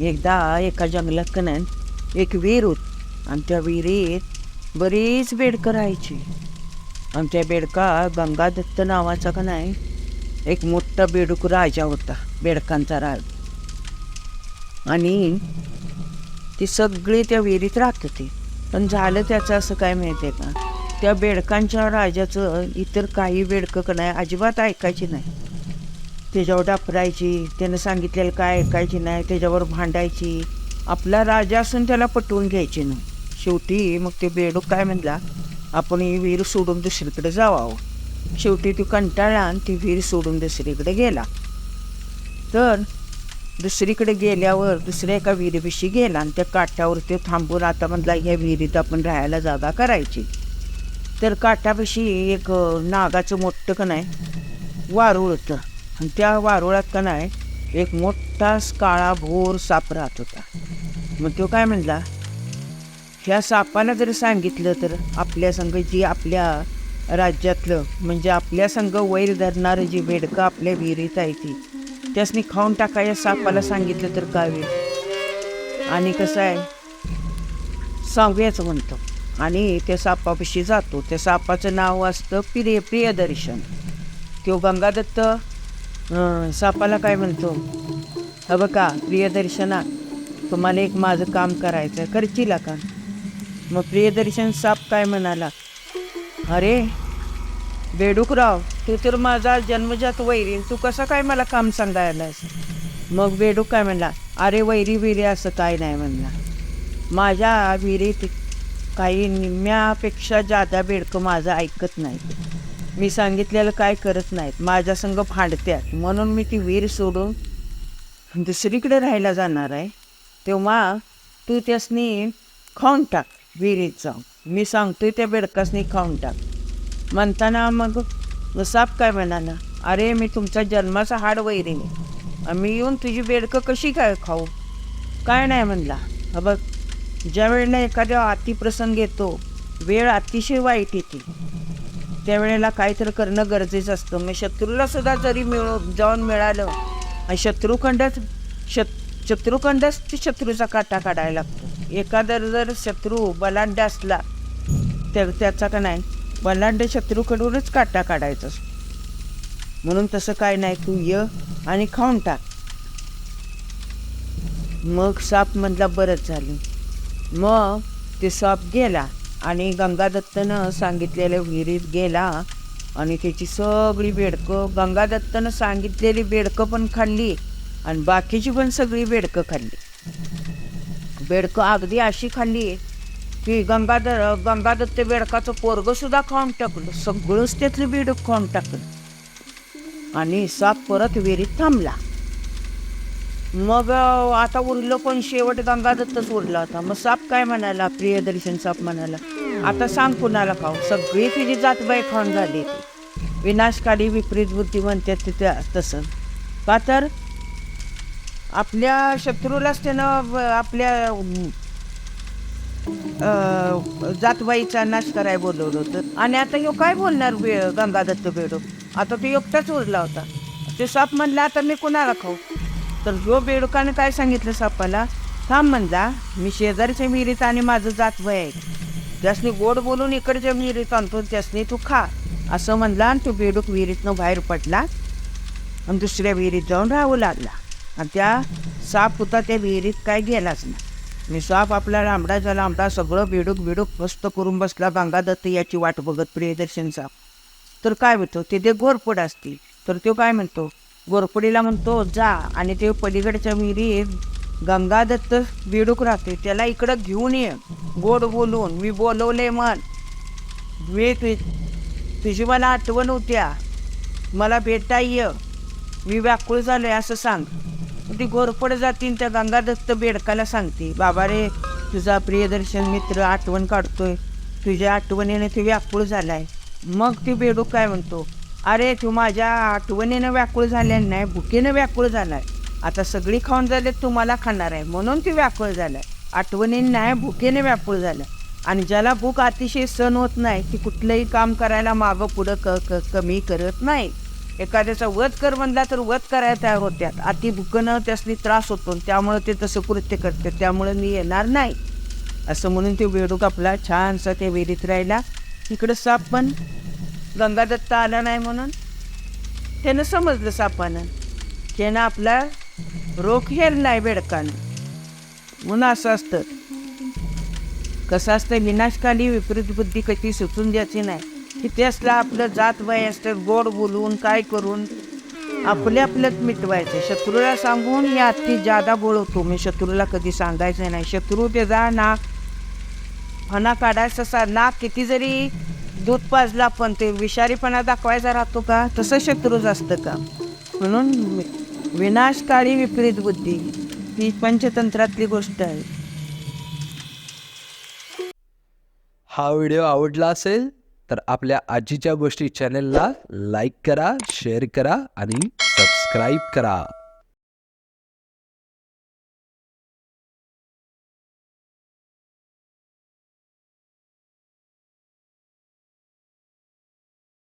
एकदा एका जंगलात का नाही एक विहीर होत. आणि त्या विहिरीत बरीच बेडकं राहायची. आणि त्या बेडका गंगादत्त नावाचा का नाही एक मोठा बेडूक राजा होता बेडकांचा राज. आणि ती सगळी त्या विहिरीत राहत होती. पण झालं त्याचं असं काय माहिती आहे का? त्या बेडकांच्या राजाचं इतर काही बेडकं का नाही अजिबात ऐकायची नाही. त्याच्यावर डापरायची त्यानं सांगितलेलं काय ऐकायची नाही त्याच्यावर भांडायची. आपला राजा असून त्याला पटवून घ्यायची ना. शेवटी मग ते बेडूक काय म्हणला आपण ही विहीर सोडून दुसरीकडे जावावं. शेवटी ती कंटाळला आणि ती विहीर सोडून दुसरीकडे गेला. तर दुसरीकडे गेल्यावर दुसऱ्या एका विहिरीविषयी गेला आणि त्या काठावर ते थांबून आता म्हटला ह्या विहिरीत आपण राहायला जागा करायची. तर काठापाशी एक नागाचं मोठं का नाही वारूळ होतं आणि त्या वारुळात का नाही एक मोठाच काळा भोर साप राहत होता. मग तो काय म्हणला ह्या सापानं जर सांगितलं तर आपल्या संघ जी आपल्या राज्यातलं म्हणजे आपल्या संघ वैर धरणारं जी बेडकं आपल्या विहिरीत आहे ती त्यासनी खाऊन टाका या सापाला सांगितलं तर काय होईल? आणि कसं आहे सांगूयाच म्हणतो. आणि त्या सापापाशी जातो. त्या सापाचं नाव असतं प्रिय प्रियदर्शन तो गंगादत्त सापाला काय म्हणतो? ह बघा प्रियदर्शना तुम्हाला एक माझं काम करायचं आहे करशील का? मग प्रियदर्शन साप काय म्हणाला? अरे बेडूकराव तू तर माझा जन्मजात वैरी तू कसं काय मला काम सांगायलास? मग बेडूक काय म्हणला? अरे वैरी विहिरी असं काय नाही म्हणला. माझ्या विहिरीत काही निम्म्यापेक्षा जादा बेडकं माझं ऐकत नाही. मी सांगितलेलं काय करत नाहीत. माझ्या संग भांडत्यात. म्हणून मी ती विहीर सोडून दुसरीकडे राहायला जाणार आहे. तेव्हा तू त्यासनी खाऊन टाक विहिरीत जाऊन मी सांगतोय त्या बेडकासनी खाऊन टाक. म्हणताना मग साप काय म्हणाला अरे मी तुमचा जन्माचा हाड वैरीने. मी येऊन तुझी बेडकं कशी काय खाऊ? काय नाही म्हणला. हा बघ ज्या वेळेला एखाद्या अतिप्रसंग येतो वेळ अतिशय वाईट येते. त्यावेळेला काहीतरी करणं गरजेचं असतं. मग शत्रूला सुद्धा जरी मिळ जाऊन मिळालं आणि शत्रुखंडच शत शत्रुखंडच ते शत्रूचा काटा काढायला लागतो. एखादा जर शत्रू बलांड असला तर त्याचा का नाही? बलांड शत्रूकडूनच काटा काढायचा असतो. म्हणून तसं काय नाही तू ये आणि खाऊन टाक. मग साप म्हणला बरंच झालं. मग ते साप गेला. आणि गंगादत्तनं सांगितलेल्या विहिरीत गेला आणि त्याची सगळी बेडकं गंगादत्तनं सांगितलेली बेडकं पण खाल्ली आणि बाकीची पण सगळी बेडकं खाल्ली. बेडकं अगदी अशी खाल्ली की गंगाद गंगादत्त बेडकाचं पोरगंसुद्धा खाऊन टाकलं सगळंच त्यातलं बेडक खाऊन टाकलं. आणि साप परत विहिरीत थांबला. मग अं, आता उरलं पण शेवट गंगादत्तच उरला होता मग साप काय म्हणाला? प्रियदर्शन साप म्हणाला. आता सांग कुणाला खाऊ? सगळी तुझी जातबाई खाऊन झाली ती. विनाशकारी विपरीत बुद्धी म्हणतात तिथे तसं. का तर? आपल्या शत्रूलाच त्यानं ब- आपल्या अं, जातबाईचा नाश करायला बोलवलं होतं. आणि आता ह्यो काय बोलणार बे गंगादत्त बेडो? आता तो एकटाच उरला होता. ते साप म्हणला आता मी कुणाला खाऊ? तर जो बेडुकाने काय सांगितलं सापाला थांब म्हणला मी शेजारच्या विहिरीत आणि माझं जात वय आहे. त्यासनी गोड बोलून इकडच्या विहिरीत आणतो त्यासनी तू खा. असं म्हणला आणि तो बेडूक विहिरीतनं बाहेर पडला आणि दुसऱ्या विहिरीत जाऊन राहू लागला. आणि त्या साप होता त्या विहिरीत काय गेलाच नाही. मी साप आपला लांबडाचा लांबडा सगळं बेडूक बिडूक मस्त करून बसला गंगादत्त याची वाट बघत प्रियदर्शन साप तर काय होतं? ते ते असतील. तर तो काय म्हणतो? गोरपडीला म्हणतो जा. आणि ते पलीकडच्या विहिरीत गंगादत्त बेडूक राहते. त्याला इकडं घेऊन ये. गोड बोलून मी बोलवले मन मी तु तुझी मला आठवण होत्या. मला भेटता ये. मी व्याकुळ झालोय असं सांग. ती घोरपड जातीन त्या गंगादत्त बेडकाला सांगते बाबा रे तुझा प्रियदर्शन मित्र आठवण काढतोय. तुझ्या आठवणीने ते व्याकुळ झालाय. मग ती बेडूक काय म्हणतो अरे तू माझ्या आठवणीनं व्याकुळ झाल्या नाही भुकेनं व्याकुळ झालाय. आता सगळी खाऊन झाले तुम्हाला खाणार आहे. म्हणून ती व्याकुळ झालाय. आठवणीनं नाही भुकेने व्याकुळ झालं आणि ज्याला भूक अतिशय सण होत नाही ती कुठलंही काम करायला मागं पुढं क क कमी करत नाही. एखाद्याचा वध कर म्हणला तर वध करायला तयार होत्यात. अति भुकनं त्यासनी त्रास होतो त्यामुळे ते तसं कृत्य करते त्यामुळे मी येणार नाही. असं म्हणून ते वेडूक आपला छानसा ते विहिरीत राहिला. इकडं साप पण गंगादत्त आला नाही म्हणून. त्यानं समजलं सापानं त्यानं आपला रोख नाही बेडकानं. म्हणून असं असतं. कसं असतं विनाशकाली विपरीत बुद्धी कशी सुचून द्यायची नाही. किती असलं आपलं जात वय असतं गोड बोलून काय करून आपले आपल्यात मिटवायचं. शत्रूला सांगून या अति जादा बोलवतो मी शत्रूला कधी सांगायचं नाही. शत्रू त्याचा नाक फणा काढायचा असा नाक किती जरी दूध पाजला पण ते विषारीपणा दाखवायचा राहतो का? तसं शत्रूच असतं का? म्हणून विनाशकारी विनाशकाळी विपरीत बुद्धी ही पंचतंत्रातली गोष्ट आहे. हा व्हिडिओ आवडला असेल तर आपल्या आजीच्या गोष्टी चॅनेलला लाईक करा शेअर करा आणि सबस्क्राईब करा.